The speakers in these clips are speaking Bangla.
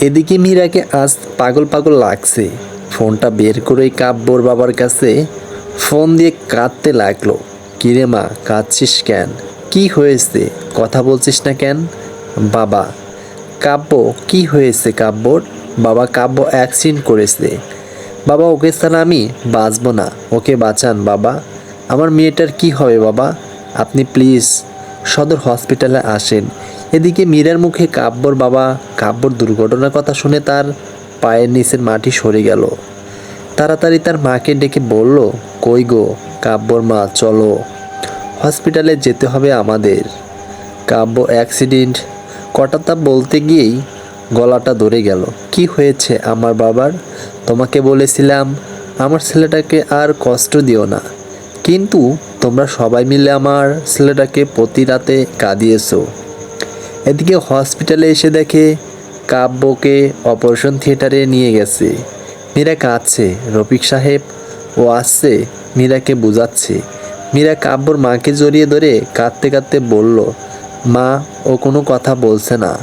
এদিকে মীরাকে আজ পাগল পাগল লাগছে। ফোনটা বের করেই কাব্যর বাবার কাছে ফোন দিয়ে কাঁদতে লাগল। কিরে মা, কাঁদছিস কেন? কি হয়েছে? কথা বলছিস না কেন? বাবা, কাব্য, কি হয়েছে কাব্যর? বাবা, কাব্য অ্যাক্সিডেন্ট করেছে। বাবা, ওকে ছাড়া আমি বাঁচবো না। ওকে বাঁচান, বাবা। আমার মেয়েটার কি হবে, বাবা? আপনি প্লিজ সদর হসপিটালে আসেন। এদিকে মীরার মুখে কাব্যর বাবা, কাব্যর দুর্ঘটনার কথা শুনে তার পায়ের নিচের মাটি সরে গেল। তাড়াতাড়ি তার মাকে ডেকে বলল, কই গো কাব্যর মা, চলো। হসপিটালে যেতে হবে আমাদের। কাব্য অ্যাক্সিডেন্ট কটাতা বলতে গিয়েই গলাটা ধরে গেল। কি হয়েছে আমার বাবার? তোমাকে বলেছিলাম, আমার ছেলেটাকে আর কষ্ট দিও না। কিন্তু তোমরা সবাই মিলে আমার ছেলেটাকে প্রতি রাতে কাঁদিয়েছো। এদিকে হসপিটালে এসে দেখে কাব্যকে অপারেশন থিয়েটারে নিয়ে গেছে। মীরা কাঁদছে। রফিক সাহেব ও আসছে। মীরাকে বোঝাচ্ছে। মীরা কাব্যর মাকে জড়িয়ে ধরে কাঁদতে কাঁদতে বলল, মা, ও কোনো কথা বলছে না।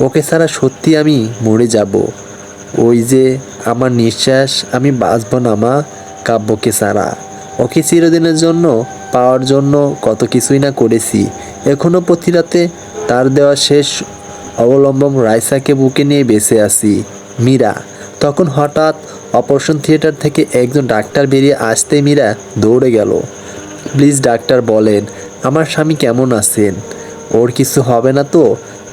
ওকে ছাড়া সত্যি আমি মরে যাব। ওই যে আমার নিঃশ্বাস আমি বাঁচব না মা কাব্যকে ছাড়া। ওকে চিরদিনের জন্য, পাওয়ার জন্য কত কিছুই না করেছি। এখনও প্রতি রাতে তার দেওয়া শেষ অবলম্বন রাইসাকে বুকে নিয়ে বেঁচে আসি মীরা, তখন হঠাৎ অপারেশন থিয়েটার থেকে একজন ডাক্তার বেরিয়ে আসতে মীরা দৌড়ে গেল। প্লিজ ডাক্তার, বলেন, আমার স্বামী কেমন আছেন? ওর কিছু হবে না তো?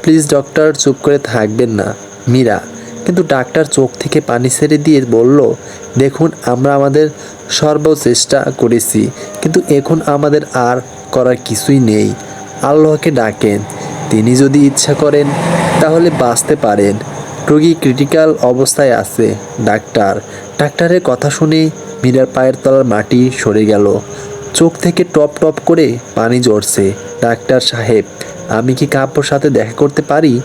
প্লিজ ডক্টর, চুপ করে থাকবেন না। মীরা কিন্তু ডাক্তার চোখ থেকে পানি ছেড়ে দিয়ে বলল, দেখুন, আমরা আমাদের সর্বচেষ্টা করেছি, কিন্তু এখন আমাদের আর করার কিছুই নেই। আল্লাহকে ডাকেন তিনি যদি ইচ্ছা করেন, তাহলে বাঁচতে পারেন। রোগী ক্রিটিক্যাল অবস্থায় আছে। ডাক্তার, ডাক্তারের কথা শুনে মীরার পায়ের তলার মাটি সরে গেল। চোখ থেকে টপ টপ করে পানি ঝরছে। ডাক্তার সাহেব, আমি কি কাব্যর সাথে দেখা করতে পারি?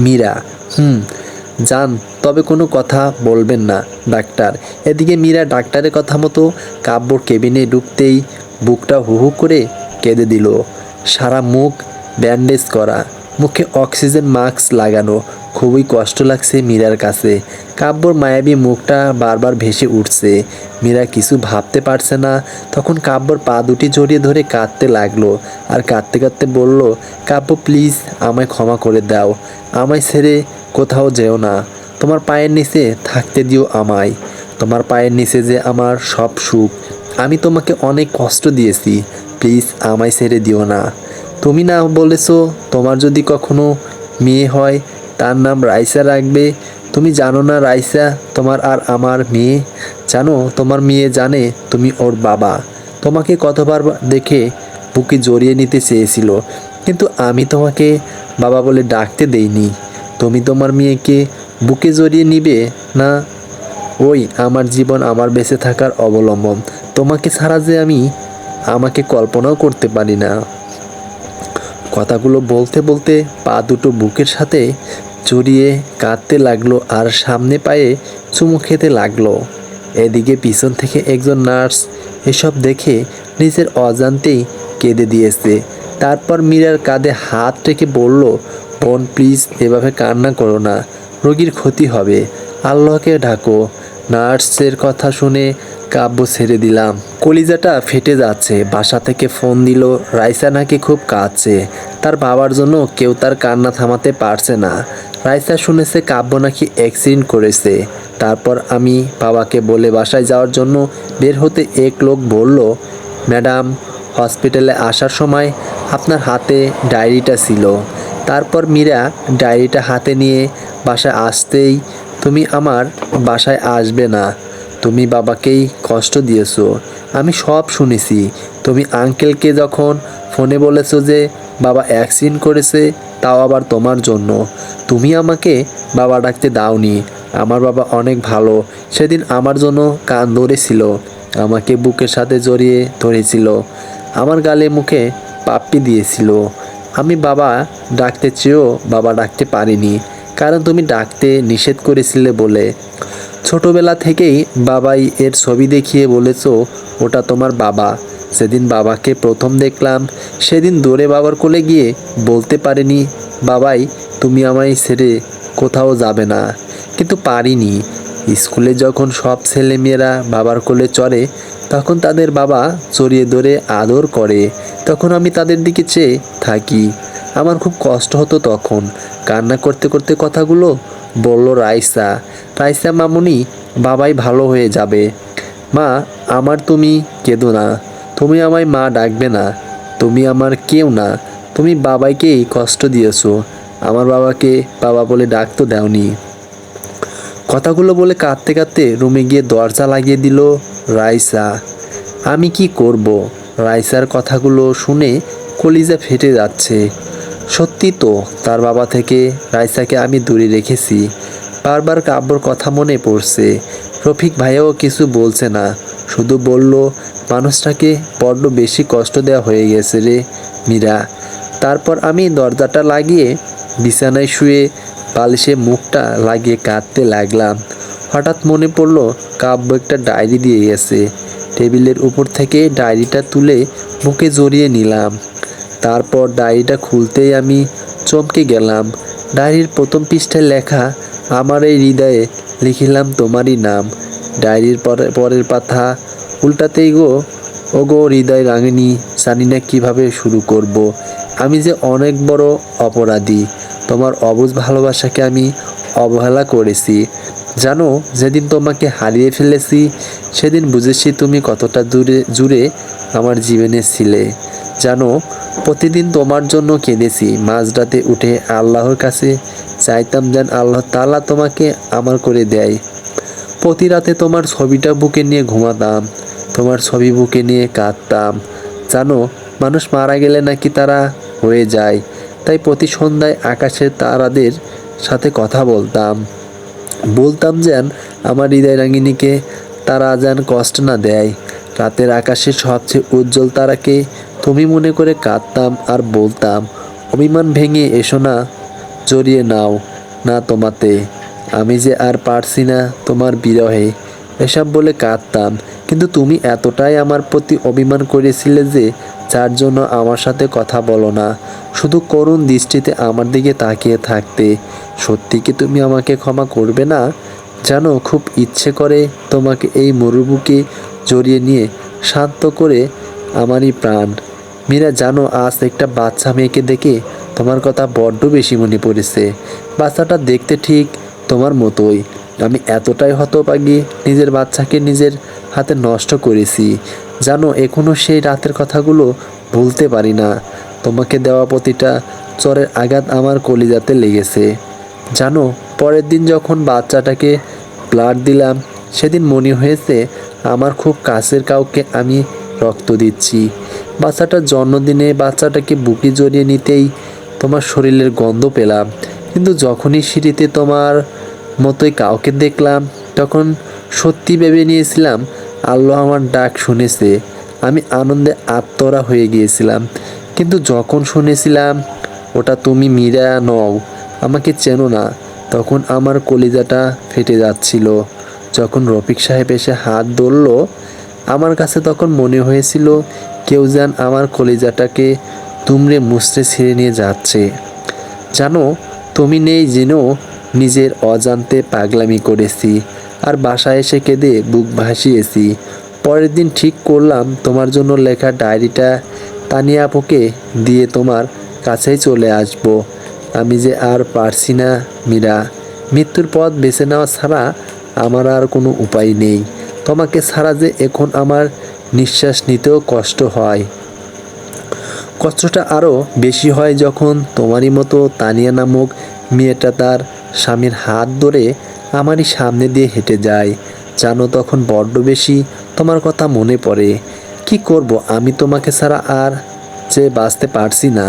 মীরা, হুম, যান, তবে কোনো কথা বলবেন না। ডাক্তার, এদিকে মীরা ডাক্তারের কথা মতো কাব্যর কেবিনে ঢুকতেই বুকটা হু হু করে কেঁদে দিল। সারা মুখ ব্যান্ডেজ করা, মুখে অক্সিজেন মাস্ক লাগানো, খুবই কষ্ট লাগছে মীরার কাছে। কাব্যর মায়াবী মুখটা বারবার ভেসে উঠছে। মীরা কিছু ভাবতে পারছে না। তখন কাব্যর পা দুটি জড়িয়ে ধরে কাঁদতে লাগল আর কাঁদতে কাঁদতে বলল, কাব্য, প্লিজ আমায় ক্ষমা করে দাও। আমায় ছেড়ে কোথাও যেও না। তোমার পায়ের নিচে থাকতে দিও আমায়। তোমার পায়ের নিচে যে আমার সব সুখ। আমি তোমাকে অনেক কষ্ট দিয়েছি। প্লিজ আমায় ছেড়ে দিও না। তুমি না বলেছ, তোমার যদি কখনো মেয়ে হয়, তার নাম রাইসা রাখবে। তুমি জানো না রাইসা, তোমার আর আমার মেয়ে। জানো, তোমার মেয়ে জানে তুমি ওর বাবা। তোমাকে কতবার দেখে বুকে জড়িয়ে নিতে চেয়েছিল, কিন্তু আমি তোমাকে বাবা বলে ডাকতে দেইনি। তুমি তোমার মেয়েকে বুকে জড়িয়ে নিবে না? ওই আমার জীবন আমার বেঁচে থাকার অবলম্বন। তোমাকে ছাড়া যে আমি, আমাকে কল্পনাও করতে পারি না। কথাগুলো বলতে বলতে পা দুটো বুকের সাথে জড়িয়ে কাঁদতে লাগল আর সামনে পায়ে চুমু খেতে লাগল। এদিকে পিছন থেকে একজন নার্স এসব দেখে নিজের অজান্তেই কেঁদে দিয়েছে। তারপর মীরার কাঁধে হাত রেখে বলল, বোন প্লিজ এভাবে কান্না করো না, রোগীর ক্ষতি হবে। আল্লাহকে ঢাকো নার্সের কথা শুনে কাব্য ছেড়ে দিলাম। কলিজাটা ফেটে যাচ্ছে। বাসা থেকে ফোন দিল, রাইসা নাকি খুব কাঁদছে। তার বাবার জন্য কেউ তার কান্না থামাতে পারছে না। রাইসা শুনেছে কাব্য নাকি অ্যাক্সিডেন্ট করেছে। তারপর আমি বাবাকে বলে বাসায় যাওয়ার জন্য বের হতে এক লোক বলল, ম্যাডাম, হসপিটালে আসার সময় আপনার হাতে ডায়েরিটা ছিল। তারপর মীরা ডায়েরিটা হাতে নিয়ে বাসায় আসতেই তুমি আমার বাসায় আসবে না। তুমি বাবাকেই কষ্ট দিয়েছ। আমি সব শুনেছি। তুমি আঙ্কেলকে যখন ফোনে বলেছ যে বাবা অ্যাক্সিডেন্ট করেছে, তাও আবার তোমার জন্য। তুমি আমাকে বাবা ডাকতে দাওনি। আমার বাবা অনেক ভালো। সেদিন আমার জন্য কান ধরেছিল। আমাকে বুকের সাথে জড়িয়ে ধরেছিল। আমার গালে মুখে পাপ্পি দিয়েছিল। আমি বাবা ডাকতে চেয়েও বাবা ডাকতে পারিনি। কারণ তুমি ডাকতে নিষেধ করেছিলে বলে। ছোটবেলা থেকেই বাবাই এর ছবি দেখিয়ে বলেছ, ওটা তোমার বাবা। সেদিন বাবাকে প্রথম দেখলাম। সেদিন দৌড়ে বাবার কোলে গিয়ে বলতে পারিনি, বাবাই, তুমি আমায় ছেড়ে কোথাও যাবে না। কিন্তু পারিনি। স্কুলে যখন সব ছেলেমেয়েরা বাবার কোলে চড়ে, তখন তাদের বাবা চড়িয়ে ধরে আদর করে। তখন আমি তাদের দিকে চেয়ে থাকি। আমার খুব কষ্ট হতো তখন। কান্না করতে করতে কথাগুলো বলল রাইসা। রাইসা মামুনি, বাবাই ভালো হয়ে যাবে। মা, আমার তুমি কেঁদো না। তুমি আমায় মা ডাকবে না। তুমি আমার কেউ না। তুমি বাবাইকেই কষ্ট দিয়েছ। আমার বাবাকে বাবা বলে ডাক তো দাওনি। কথাগুলো বলে কাঁদতে কাঁদতে রুমে গিয়ে দরজা লাগিয়ে দিল রাইসা। আমি কি করব? রাইসার কথাগুলো শুনে কলিজা ফেটে যাচ্ছে। সত্যি তো, তার বাবা থেকে রাইসাকে আমি দূরে রেখেছি। বারবার কাব্যর কথা মনে পড়ছে। রফিক ভাইয়াও কিছু বলছে না। শুধু বলল, মানুষটাকে বড্ড বেশি কষ্ট দেওয়া হয়ে গেছে রে মীরা। তারপর আমি দরজাটা লাগিয়ে বিছানায় শুয়ে বালিশে মুখটা লাগিয়ে কাঁদতে লাগলাম। হঠাৎ মনে পড়ল, কাব্য একটা ডায়েরি দিয়ে গেছে। টেবিলের উপর থেকে ডায়েরিটা তুলে মুখে জড়িয়ে নিলাম। তারপর ডায়েরিটা খুলতেই আমি চমকে গেলাম। ডায়েরির প্রথম পৃষ্ঠায় লেখা, আমার এই হৃদয়ে লিখিলাম তোমারই নাম। ডায়েরির পরে, পরের পাতা উল্টাতেই গো ও গো হৃদয় রাঙিনী জানি না কীভাবে শুরু করব। আমি যে অনেক বড় অপরাধী, তোমার অবুঝ ভালোবাসাকে আমি অবহেলা করেছি। জানো, যেদিন তোমাকে হারিয়ে ফেলেছি, সেদিন বুঝেছি তুমি কতটা দূরে, জুড়ে আমার জীবনে ছিলে। জানো, প্রতিদিন তোমার জন্য কেঁদেছি। মাঝরাতে উঠে আল্লাহর কাছে চাইতাম যেন আল্লাহ তালা তোমাকে আমার করে দেয়। প্রতি রাতে তোমার ছবিটা বুকে নিয়ে ঘুমাতাম, তোমার ছবি বুকে নিয়ে কাঁদতাম। জানো, মানুষ মারা গেলে নাকি তারা হয়ে যায়, তাই প্রতি সন্ধ্যায় আকাশের তারাদের সাথে কথা বলতাম। বলতাম যেন আমার হৃদয় রাঙিনীকে তারা যেন কষ্ট না দেয়। রাতের আকাশে সবচেয়ে উজ্জ্বল তারাকে তুমি মনে করে কাঁদতাম আর বলতাম, অভিমান ভেঙে এসো না, জড়িয়ে নাও না তোমাতে। আমি যে আর পারছি না তোমার বিরহে, এসব বলে কাঁদতাম। কিন্তু তুমি এতটাই আমার প্রতি অভিমান করেছিলে যে যার জন্য আমার সাথে কথা বলো না। শুধু করুণ দৃষ্টিতে আমার দিকে তাকিয়ে থাকতে। সত্যি কি তুমি আমাকে ক্ষমা করবে না? জানো, খুব ইচ্ছে করে তোমাকে এই মরুবুকে জড়িয়ে নিয়ে শান্ত করে আমারই প্রাণ। মীরা, জানো, আজ একটা বাচ্চা মেয়েকে দেখে তোমার কথা বড্ড বেশি মনে পড়েছে। বাচ্চাটা দেখতে ঠিক তোমার মতোই। আমি এতটাই হতপাগি নিজের বাচ্চাকে নিজের হাতে নষ্ট করেছি। জানো এখনও সেই রাতের কথাগুলো ভুলতে পারি না। তোমাকে দেওয়া প্রতিটা চরের আঘাত আমার কলিজাতে লেগেছে। জানো, পরের দিন যখন বাচ্চাটাকে ব্লাড দিলাম, সেদিন মনে হয়েছে আমার খুব কাছের কাউকে আমি রক্ত দিচ্ছি। বাচ্চাটার জন্মদিনে বাচ্চাটাকে বুকে জড়িয়ে নিতেই তোমার শরীরের গন্ধ পেলাম। কিন্তু যখনই সিঁড়িতে তোমার মতোই কাউকে দেখলাম, তখন সত্যি ভেবে নিয়েছিলাম, আল্লাহ আমার ডাক শুনেছে। আমি আনন্দে আত্মরা হয়ে গিয়েছিলাম। কিন্তু যখন শুনেছিলাম, ওটা তুমি মীরা নও, আমাকে চেনো না, তখন আমার কলিজাটা ফেটে যাচ্ছিল। যখন রফিক সাহেব এসে হাত ধরল, আমার কাছে তখন মনে হয়েছিল, কেউ যেন আমার কলিজাটাকে তুমড়ে মুচড়ে ছিঁড়ে নিয়ে যাচ্ছে। জানো, তুমি নেই জেনেও নিজের অজান্তে পাগলামি করেছি, আর বাসায় এসে কেঁদে বুক ভাসিয়েছি। পরের দিন ঠিক করলাম, তোমার জন্য লেখা ডায়েরিটা তানিয়া আপুকে দিয়ে তোমার কাছেই চলে আসব। আমি যে আর পারছি না, মীরা। মৃত্যুর পথ বেছে নেওয়া ছাড়া আমার আর কোনো উপায় নেই। তোমাকে ছাড়া যে এখন আমার নিঃশ্বাস নিতেও কষ্ট হয়। কষ্টটা আরও বেশি হয় যখন তোমারই মতো তানিয়া নামক মেয়েটা তার স্বামীর হাত ধরে আমারই সামনে দিয়ে হেঁটে যায়। জানো তখন বড্ড বেশি তোমার কথা মনে পড়ে। কি করব, আমি তোমাকে ছাড়া আর যে বাঁচতে পারছি না।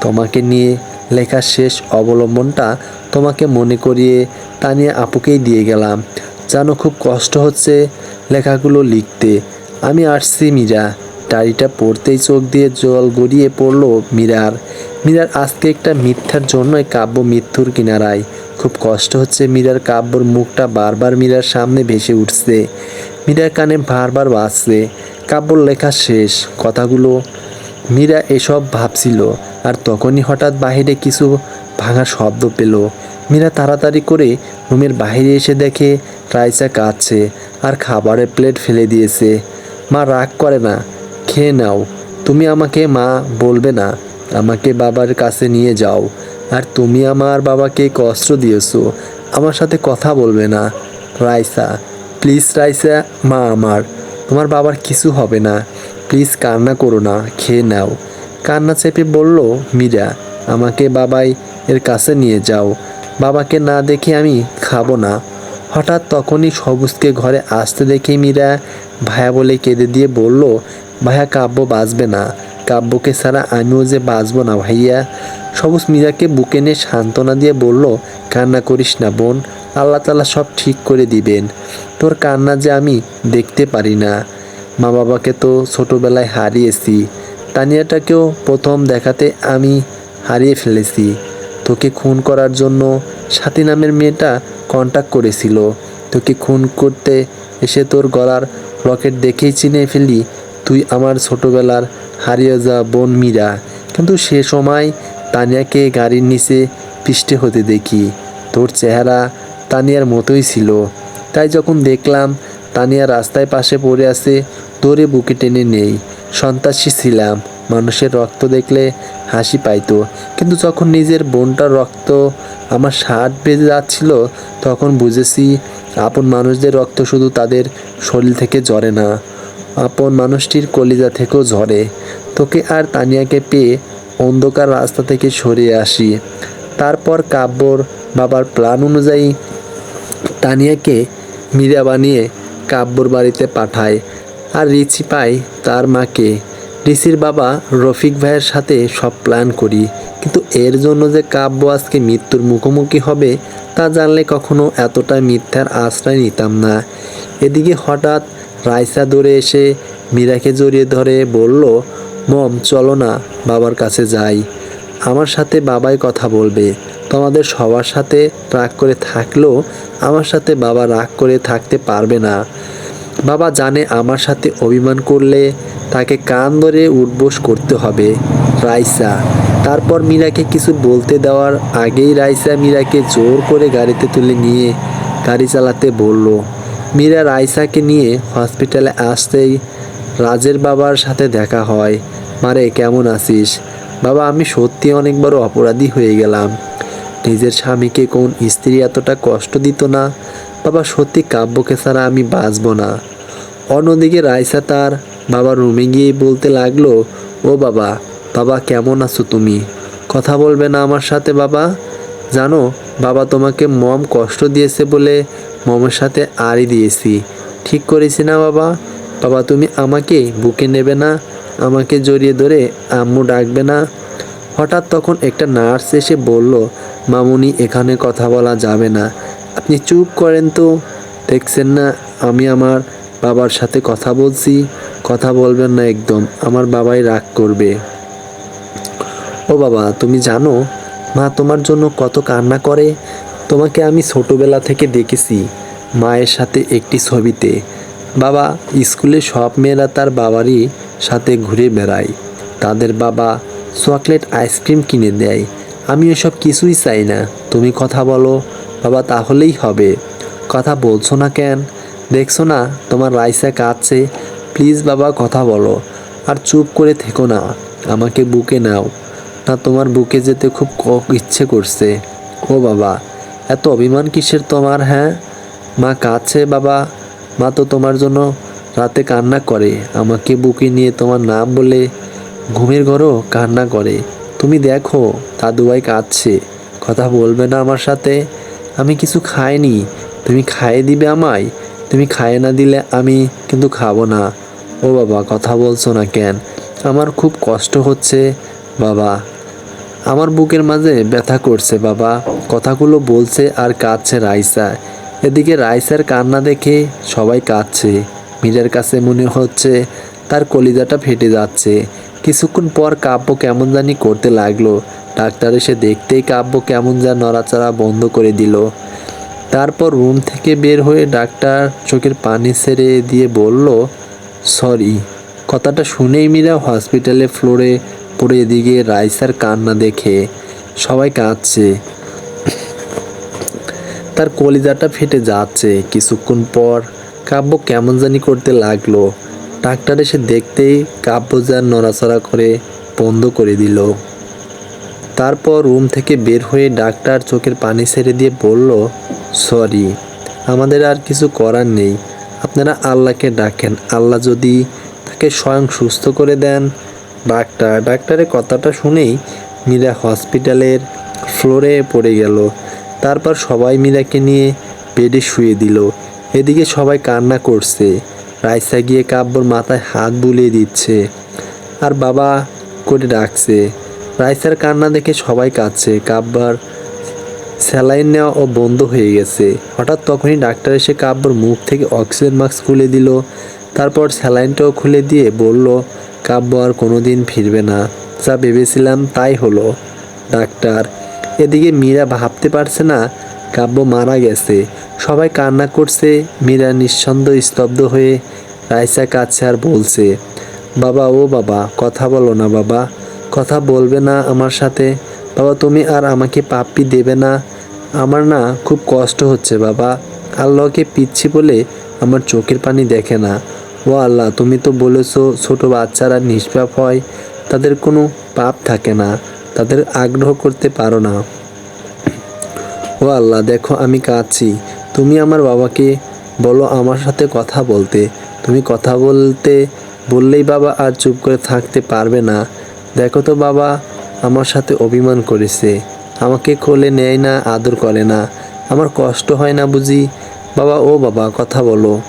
তোমাকে নিয়ে লেখার শেষ অবলম্বনটা তোমাকে মনে করিয়ে তানিয়া আপুকেই দিয়ে গেলাম। জানো খুব কষ্ট হচ্ছে লেখাগুলো লিখতে। আমি আসছি মীরা। ডায়েরিটা পড়তেই চোখ দিয়ে জল গড়িয়ে পড়ল মীরার। মীরার আজকে একটা মিথ্যার জন্যই কাব্য মৃত্যুর কিনারায়। খুব কষ্ট হচ্ছে মীরার কাব্যর মুখটা বারবার মীরার সামনে ভেসে উঠছে। মীরার কানে বারবার বাজছে। কাব্যর লেখা শেষ। কথাগুলো মীরা এসব ভাবছিল আর তখনই হঠাৎ বাহিরে কিছু ভাঙার শব্দ পেল। মীরা তাড়াতাড়ি করে রুমের বাইরে এসে দেখে, রাইসা কাঁদছে আর খাবারের প্লেট ফেলে দিয়েছে। মা রাগ করে না, খেয়ে নাও, তুমি আমাকে মা বলবে না, আমাকে বাবার কাছে নিয়ে যাও, আর তুমি আমার বাবাকে কষ্ট দিয়েছ, আমার সাথে কথা বলবে না। রাইসা, প্লিজ রাইসা, মা আমার, তোমার বাবার কিছু হবে না প্লিজ কান্না করো না, খেয়ে নাও। কান্না চেপে বলল, মীরা, আমাকে বাবাই এর কাছে নিয়ে যাও। বাবাকে না দেখে আমি খাব না। হঠাৎ তখনই সবুজকে ঘরে আসতে দেখে মীরা ভায়া বলে কেঁদে দিয়ে বলল ভাইয়া কাব্য বাঁচবে না। কাব্যকে ছাড়া আমিও যে বাঁচবো না ভাইয়া। সবুজ মীরাকে বুকে নিয়ে সান্ত্বনা দিয়ে বলল, কান্না করিস না বোন, আল্লাহ তালা সব ঠিক করে দিবেন। তোর কান্না যে আমি দেখতে পারি না। মা বাবাকে তো ছোটোবেলায় হারিয়েছি। তানিয়াটাকেও প্রথম দেখাতে আমি হারিয়ে ফেলেছি। তোকে খুন করার জন্য সাথী নামের মেয়েটা কন্ট্যাক্ট করেছিল। তোকে খুন করতে এসে তোর গলার রকেট দেখেই চিনে ফেলি, তুই আমার ছোটোবেলার হারিয়ে যাওয়া বোন মীরা। কিন্তু সে সময় তানিয়াকে গাড়ির নিচে পিষ্টে হতে দেখি। তোর চেহারা তানিয়ার মতোই ছিল। তাই যখন দেখলাম তানিয়া রাস্তায় পাশে পড়ে আছে, দৌড়ে বুকে টেনে নেই। সন্ত্রাসী ছিলাম, মানুষের রক্ত দেখলে হাসি পাইতো। কিন্তু যখন নিজের বোনটার রক্ত আমার শার্ট বেজে যাচ্ছিল, তখন বুঝেছি আপন মানুষদের রক্ত শুধু তাদের শরীর থেকে ঝরে না, আপন মানুষটির কলিজা থেকেও ঝরে। তোকে আর তানিয়াকে পেয়ে অন্ধকার রাস্তা থেকে সরিয়ে আসি। তারপর কাব্যর বাবার প্ল্যান অনুযায়ী তানিয়াকে মীরা বানিয়ে কাব্যর বাড়িতে পাঠায়। আর রিচি পায় তার মাকে। রিচির বাবা রফিক ভাইয়ের সাথে সব প্ল্যান করি। কিন্তু এর জন্য যে কাব্য আজকে মৃত্যুর মুখোমুখি হবে, তা জানলে কখনো এতটা মিথ্যার আশ্রয় নিতাম না। এদিকে হঠাৎ রাইসা দৌড়ে এসে মীরাকে জড়িয়ে ধরে বলল, মম, চলো না, বাবার কাছে যাই। আমার সাথে বাবাই কথা বলবে। তোমাদের সবার সাথে রাগ করে থাকলেও আমার সাথে বাবা রাগ করে থাকতে পারবে না। বাবা জানে আমার সাথে অভিমান করলে তাকে কান ধরে উঠবোস করতে হবে, রাইসা। তারপর মীরাকে কিছু বলতে দেওয়ার আগেই রাইসা মীরাকে জোর করে গাড়িতে তুলে নিয়ে গাড়ি চালাতে বলল। মীরা রাইসাকে নিয়ে হসপিটালে আসতেই রাজের বাবার সাথে দেখা হয়। মারে, কেমন আছিস? বাবা, আমি সত্যি অনেক বড় অপরাধী হয়ে গেলাম। নিজের স্বামীকে কোন স্ত্রী এতটা কষ্ট দিত না। বাবা, সত্যি কাব্যকে ছাড়া আমি বাঁচব না। অন্যদিকে রাইসা তার বাবার রুমে গিয়ে বলতে লাগল, ও বাবা বাবা, কেমন আছো তুমি? কথা বলবে না আমার সাথে বাবা? জানো, বাবা তোমাকে মম কষ্ট দিয়েছে বলে মমের সাথে আড়ি দিয়েছি। ঠিক করেছি না বাবা? বাবা, তুমি আমাকে বুকে নেবে না? আমাকে জড়িয়ে ধরে আম্মু ডাকবে না। হঠাৎ তখন একটা নার্স এসে বলল, মামুনি, এখানে কথা বলা যাবে না। আপনি চুপ করেন তো। দেখছেন না, আমি আমার বাবার সাথে কথা বলছি। কথা বলবেন না একদম, আমার বাবাই রাগ করবে। ও বাবা, তুমি জানো, মা তোমার জন্য কত কান্না করে। তোমাকে আমি ছোটোবেলা থেকে দেখেছি, মায়ের সাথে একটি ছবিতে। বাবা, স্কুলে সব মেয়েরা তার বাবারই সাথে ঘুরে বেড়াই। তাদের বাবা চকলেট আইসক্রিম কিনে দেয়। আমি এসব কিছুই চাই না। তুমি কথা বলো। বাবা, তাহলেই হবে। কথা বলছো না কেন? দেখছ না, তোমার রাইসা কাঁদছে। প্লিজ বাবা, কথা বলো। আর চুপ করে থেকো না। আমাকে বুকে নাও। না, তোমার বুকে যেতে খুব ইচ্ছে করছে। ও বাবা, এত অভিমান কিসের তোমার হ্যাঁ? মা কাঁদছে বাবা। মা তো তোমার জন্য রাতে কান্না করে। আমাকে বুকে নিয়ে তোমার নাম বলে ঘুমের ঘরও কান্না করে। তুমি দেখো দাদুভাই কাঁদছে। কথা বলবে না আমার সাথে। আমি কিছু খাইনি। তুমি খাইয়ে দিবে আমায়। তুমি খাইয়ে না দিলে আমি কিন্তু খাব না। ও বাবা, কথা বলছো না কেন? আমার খুব কষ্ট হচ্ছে, বাবা। আমার বুকের মাঝে ব্যথা করছে, বাবা। কথাগুলো বলছে আর কাঁদছে রাইসা। এদিকে রাইসার কান্না দেখে সবাই কাঁদছে। মীরার কাছে মনে হচ্ছে তার কলিজাটা ফেটে যাচ্ছে। কিছুক্ষণ পর কাব্য কেমন জানি করতে লাগল। ডাক্তার এসে দেখতেই কাব্য কেমন যা নড়াচড়া বন্ধ করে দিল। তারপর রুম থেকে বের হয়ে ডাক্তার চোখের পানি সেরে দিয়ে বলল, সরি। কথাটা শুনেই মীরা হসপিটালে ফ্লোরে পড়ে এদিকে রাইসার কান্না দেখে। সবাই কাঁদছে। তার কলিজাটা ফেটে যাচ্ছে। কিছুক্ষণ পর কাব্য কেমন জানি করতে লাগল। ডাক্তার এসে দেখতেই কাব্য যার নড়াচড়া করে বন্ধ করে দিল। তারপর রুম থেকে বের হয়ে ডাক্তার চোখের পানি ছেড়ে দিয়ে বলল, সরি, আমাদের আর কিছু করার নেই। আপনারা আল্লাহকে ডাকেন। আল্লাহ যদি তাকে স্বয়ং সুস্থ করে দেন। ডাক্তার, ডাক্তারের কথাটা শুনেই মীরা হসপিটালের ফ্লোরে পড়ে গেল। তারপর সবাই মীরাকে নিয়ে বেডে শুয়ে দিল। এদিকে সবাই কান্না করছে। রাইসা গিয়ে কাব্যর মাথায় হাত বুলিয়ে দিচ্ছে। আর বাবা করে ডাকছে। রাইসার কান্না দেখে সবাই কাঁদছে। কাব্বার স্যালাইন নেওয়া ও বন্ধ হয়ে গেছে। হঠাৎ তখনই ডাক্তার এসে কাব্যর মুখ থেকে অক্সিজেন মাস্ক খুলে দিল। তারপর স্যালাইনটাও খুলে দিয়ে বলল, কাব্য আর কোনো দিন ফিরবে না। যা ভেবেছিলাম তাই হলো, ডাক্তার। এদিকে মীরা ভাবতে পারছে না কাব্য মারা গেছে। সবাই কান্না করছে, মীরা নিঃসন্দ স্তব্ধ হয়ে রাইসা কাছে আর বলছে, বাবা, ও বাবা, কথা বলো না বাবা, কথা বলবে না আমার সাথে। বাবা, তুমি আর আমাকে পাপ্পি দেবে না। আমার না খুব কষ্ট হচ্ছে বাবা। আল্লাহকে পিচ্ছি বলে আমার চোখের পানি দেখে না। ও আল্লাহ, তুমি তো বলেছ ছোট বাচ্চারা নিষ্পাপ হয়, তাদের কোনো পাপ থাকে না, তাদের আগ্রহ করতে পারো না। ও আল্লাহ, দেখো আমি কাঁদছি। তুমি আমার বাবাকে বলো আমার সাথে কথা বলতে। তুমি কথা বলতে, বললেই বাবা আর চুপ করে থাকতে পারবে না। দেখো তো বাবা, আমার সাথে অভিমান করেছে। আমাকে খোলে নেয় না, আদর করে না। আমার কষ্ট হয় না বুঝি? বাবা, ও বাবা, কথা বলো।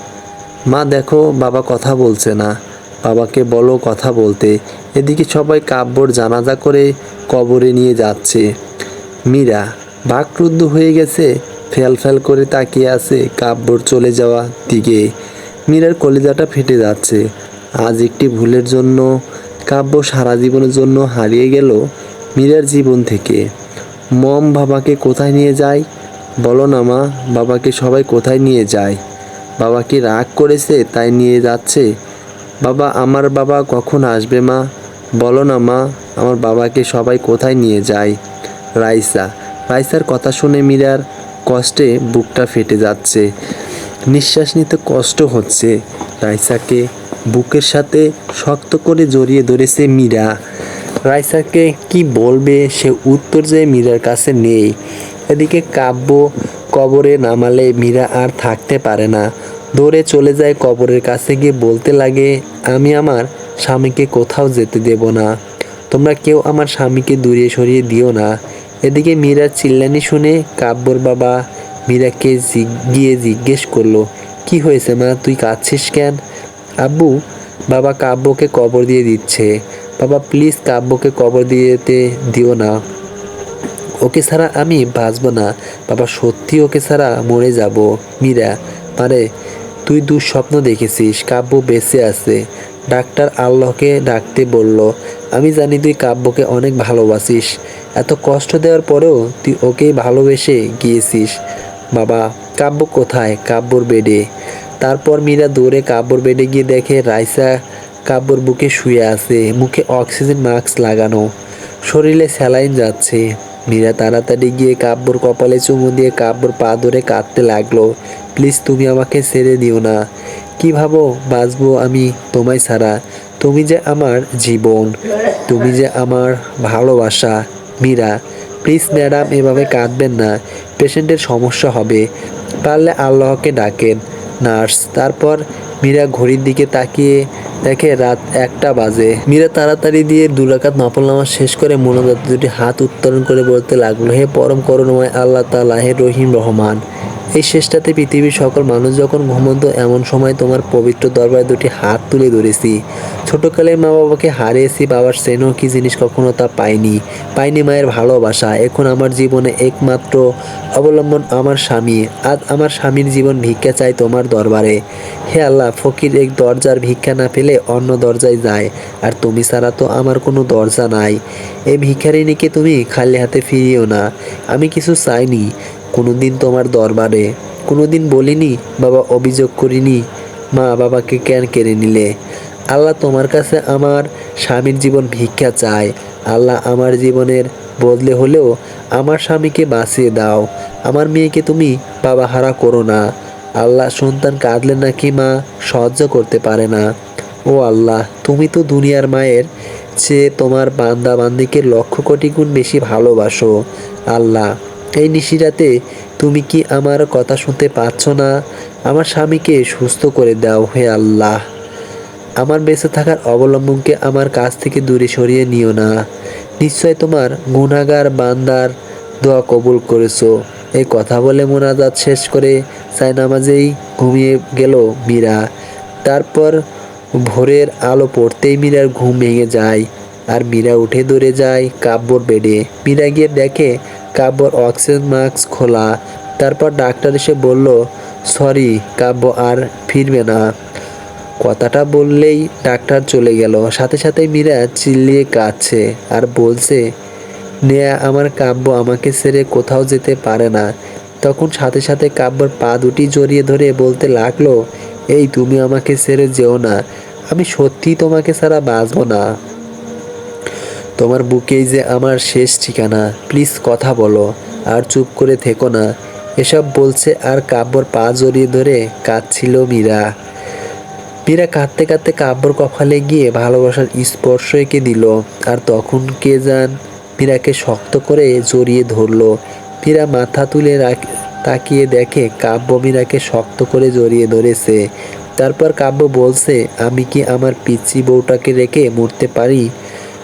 মা, দেখো, বাবা কথা বলছে না। বাবাকে বলো কথা বলতে। এদিকে সবাই কাব্যর জানাজা করে কবরে নিয়ে যাচ্ছে। মীরা বাকরুদ্ধ হয়ে গেছে, ফেল করে তাকিয়ে আছে কাব্যর চলে যাওয়া দিকে। মীরার কলিজাটা ফেটে যাচ্ছে। আজ একটি ভুলের জন্য, কাব্য সারা জীবনের জন্য হারিয়ে গেল মীরার জীবন থেকে। মম বাবাকে কোথায় নিয়ে যায়? বলো না মা, বাবাকে সবাই কোথায় নিয়ে যায়? বাবা কি রাগ করেছে তাই নিয়ে যাচ্ছে? বাবা, আমার বাবা কখন আসবে মা? বলো না মা, আমার বাবাকে সবাই কোথায় নিয়ে যায়? রাইসা রাইসার কথা শুনে মীরার কষ্টে বুকটা ফেটে যাচ্ছে। নিঃশ্বাস নিতে কষ্ট হচ্ছে। রাইসাকে বুকের সাথে শক্ত করে জড়িয়ে ধরেছে মীরা। রাইসাকে কি বলবে সে উত্তর যে মীরার কাছে নেই। এদিকে কাব্য কবরে নামালে মীরা আর থাকতে পারে না। দৌড়ে চলে যায় কবরের কাছে গিয়ে বলতে লাগে, আমি আমার স্বামীকে কোথাও যেতে দেব না। তোমরা কেউ আমার স্বামীকে দূরে সরিয়ে দিও না। এদিকে মীরার চিল্লানি শুনে কাব্যর বাবা মীরাকে গিয়ে জিজ্ঞেস করল, কি হয়েছে মা? তুই কাঁদছিস কেন? আব্বু, বাবা কাব্যকে কবর দিয়ে দিচ্ছে। বাবা প্লিজ কাব্যকে কবর দিয়ে দিও না। ওকে ছাড়া আমি বাঁচবো না। বাবা, সত্যি ওকে ছাড়া মরে যাব। মীরা আরে তুই দুঃস্বপ্ন দেখেছিস। কাব্য বেঁচে আছে। ডাক্তার আল্লাহকে ডাকতে বলল আমি জানি তুই কাব্যকে অনেক ভালোবাসিস। এত কষ্ট দেওয়ার পরেও তুই ওকেই ভালোবেসে গিয়েছিস। বাবা, কাব্য কোথায়? কাব্যর বেডে। তারপর মীরা দৌড়ে কাব্যর বেডে গিয়ে দেখে রাইসা কাব্যর বুকে শুয়ে আছে, মুখে অক্সিজেন মাস্ক লাগানো। শরীরে স্যালাইন যাচ্ছে। মীরা তাড়াতাড়ি গিয়ে কাব্যর কপালে চুমু দিয়ে কাব্যর পা ধরে কাঁদতে লাগল। প্লিজ তুমি আমাকে ছেড়ে দিও না। কি ভাবো? বাঁচবো আমি তোমায় ছাড়া। তুমি যে আমার জীবন, তুমি যে আমার ভালোবাসা, মীরা, প্লিজ ম্যাডাম এভাবে কাঁদবেন না, পেশেন্টের সমস্যা হবে। পারলে আল্লাহকে ডাকেন, নার্স। তারপর মীরা ঘড়ির দিকে তাকিয়ে দেখে রাত একটা বাজে। মীরা তাড়াতাড়ি দিয়ে দুরাকাত নফল নামাজ শেষ করে মনোদত্ত দুটি হাত উত্তোলন করে বলতে লাগল, হে পরম করুণময় আল্লাহ তাআলা, হে রহিম রহমান। এই শেষটাতে পৃথিবীর সকল মানুষ যখন ঘুমন্ত, এমন সময় তোমার পবিত্র দরবারে দুটি হাত তুলে ধরেছি। ছোটকালে মা বাবাকে হারিয়েছি, বাবার স্নেহ কি জিনিস কখনো তা পাইনি। পাইনি মায়ের ভালোবাসা, এখন আমার জীবনে একমাত্র অবলম্বন আমার স্বামী। আজ আমার স্বামীর জীবন ভিক্ষা চাই তোমার দরবারে। হে আল্লাহ, ফকির এক দরজার ভিক্ষা না পেলে অন্য দরজায় যায়, আর তুমি ছাড়া তো আমার কোনো দরজা নাই। এই ভিক্ষারিণীকে তুমি খালি হাতে ফিরিও না। আমি কিছু চাইনি। কোনোদিন তোমার দরবারে, কোনোদিন বলিনি, বাবা অভিযোগ করিনি, মা বাবাকে কেন কেড়ে নিলে। আল্লাহ তোমার কাছে আমার স্বামীর জীবন ভিক্ষা চায়। আল্লাহ আমার জীবনের বদলে হলেও আমার স্বামীকে বাঁচিয়ে দাও। আমার মেয়েকে তুমি বাবা হারা করো না। আল্লাহ সন্তান কাঁদলে নাকি মা সহ্য করতে পারে না। ও আল্লাহ, তুমি তো দুনিয়ার মায়ের চেয়ে তোমার বান্দা বান্দিকে লক্ষ কোটি গুণ বেশি ভালোবাসো। আল্লাহ এই নিশিরাতে তুমি কি আমার কথা শুনতে পাচ্ছ না? আমার স্বামীকে সুস্থ করে দাও হে আল্লাহ। আমার বেঁচে থাকার অবলম্বনকে আমার কাছ থেকে দূরে সরিয়ে নিও না। নিশ্চয় তোমার গুণাগার বান্দার দোয়া কবুল করেছ। এই কথা বলে মোনাজাত শেষ করে সাই নামাজেই ঘুমিয়ে গেল মীরা। তারপর ভোরের আলো পড়তেই মীরার ঘুম ভেঙে যায় আর মীরা উঠে দৌড়ে যায় কাব্যর বেডে। মীরা গিয়ে দেখে কাব্যর অক্সিজেন মাস্ক খোলা। তারপর ডাক্তার এসে বলল, সরি, কাব্য আর ফিরবে না। কথাটা বললেই ডাক্তার চলে গেল। সাথে সাথে মীরা চিল্লিয়ে কাঁদছে আর বলছে, নেয়া, আমার কাব্য আমাকে ছেড়ে কোথাও যেতে পারে না। তখন সাথে সাথে কাব্যর পা দুটি জড়িয়ে ধরে বলতে লাগল, এই তুমি আমাকে ছেড়ে যেও না। আমি সত্যিই তোমাকে ছাড়া বাঁচবো না। তোমার বুকেই যে আমার শেষ ঠিকানা, প্লিজ কথা বলো, আর চুপ করে থেকো না। এসব বলছে আর কাব্যর পা জড়িয়ে ধরে কাঁদছিল মীরা। মীরা কাঁদতে কাঁদতে কাব্যর কপালে গিয়ে ভালোবাসার স্পর্শ এঁকে দিল, আর তখন কে যান মীরাকে শক্ত করে জড়িয়ে ধরলো। মীরা মাথা তুলে রাখ, তাকিয়ে দেখে কাব্য মীরাকে শক্ত করে জড়িয়ে ধরেছে। তারপর কাব্য বলছে, আমি কি আমার পিচ্ছি বউটাকে রেখে মরতে পারি?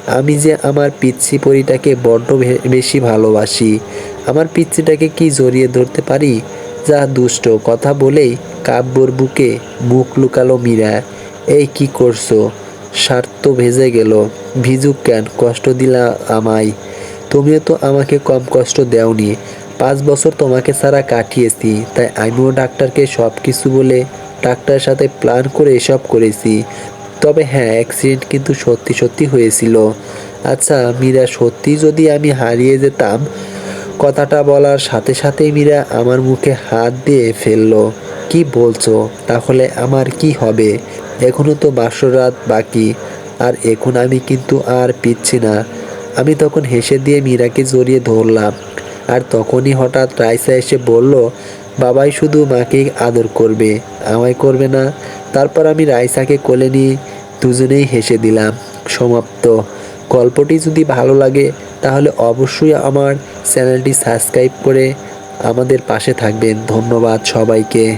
আমি যে আমার পিচ্ছি পরিটাকে বড্ড বেশি ভালোবাসি, আমার পিচ্ছিটাকে কি জড়িয়ে ধরতে পারি? যা দুষ্ট, কথা বলেই কাব্যর বুকে মুখ লুকালো মীরা। এই কি করছ? স্বার্থ ভেজে গেল। ভিজুক কেন? কষ্ট দিলা আমায়। তুমিও তো আমাকে কম কষ্ট দেওনি। পাঁচ বছর তোমাকে ছাড়া কাটিয়েছি, তাই আমিও ডাক্তারকে সব কিছু বলে ডাক্তারের সাথে প্ল্যান করে এসব করেছি। তবে হ্যাঁ অ্যাক্সিডেন্ট কিন্তু সত্যি সত্যি হয়েছিল। আচ্ছা মীরা, সত্যি যদি আমি হারিয়ে যেতাম, কথাটা বলার সাথে সাথেই মীরা আমার মুখে হাত দিয়ে ফেলল। কি বলছো? তাহলে আমার কি হবে? এখনও তো বাসরাত বাকি, আর এখন আমি কিন্তু আর পিচ্ছি না। আমি তখন হেসে দিয়ে মীরাকে জড়িয়ে ধরলাম, আর তখনই হঠাৎ রাইসা এসে বলল, বাবাই শুধু মাকেই আদর করবে, আমায় করবে না। তারপর আমি রাইসাকে কোলে নিয়ে দুজনেই হেসে দিলাম, সমাপ্ত। গল্পটি যদি ভালো লাগে, তাহলে অবশ্যই আমার চ্যানেলটি সাবস্ক্রাইব করে আমাদের পাশে থাকবেন। ধন্যবাদ সবাইকে।